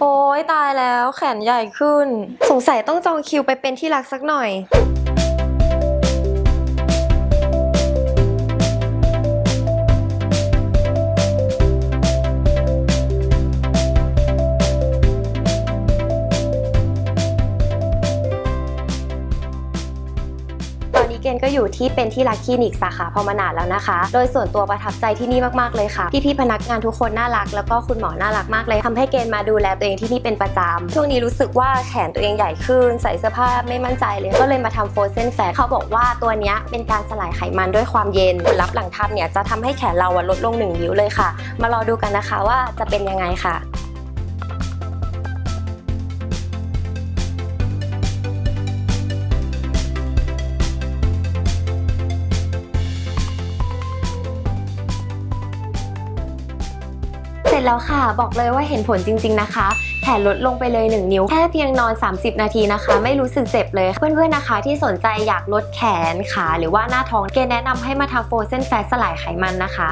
โอ้ยตายแล้วแขนใหญ่ขึ้น สงสัยต้องจองคิวไปเป็นที่รักสักหน่อย เกณฑ์ก็อยู่ที่เป็นที่รักคลินิกสาขาพมนาดแล้วนะคะ โดยส่วนตัวประทับใจที่นี่มากๆเลยค่ะ พี่ๆพนักงานทุกคนน่ารัก แล้วก็คุณหมอน่ารักมากเลยทำให้เกณฑ์มาดูแลตัวเองที่นี่เป็นประจำช่วงนี้รู้สึกว่าแขนตัวเองใหญ่ขึ้น ใส่เสื้อผ้าไม่มั่นใจเลย ก็เลยมาทำโฟเซนแฟตเขาบอกว่าตัวนี้เป็นการสลายไขมันด้วยความเย็นผลลัพธ์หลังทำเนี่ยจะทำให้แขนเราลดลงหนึ่งนิ้วเลยค่ะ มารอดูกันนะคะว่าจะเป็นยังไงค่ะ เสร็จแล้วค่ะ บอกเลยว่าเห็นผลจริง ๆนะคะแขนลดลงไปเลย 1 นิ้ว แค่เพียงนอน 30 นาทีนะคะ ไม่รู้สึกเจ็บเลย เพื่อนๆนะคะ ที่สนใจอยากลดแขนขาหรือว่าหน้าท้องเกณฑ์แนะนำให้มาทำโฟเซนแฟตสลายไขมันนะคะ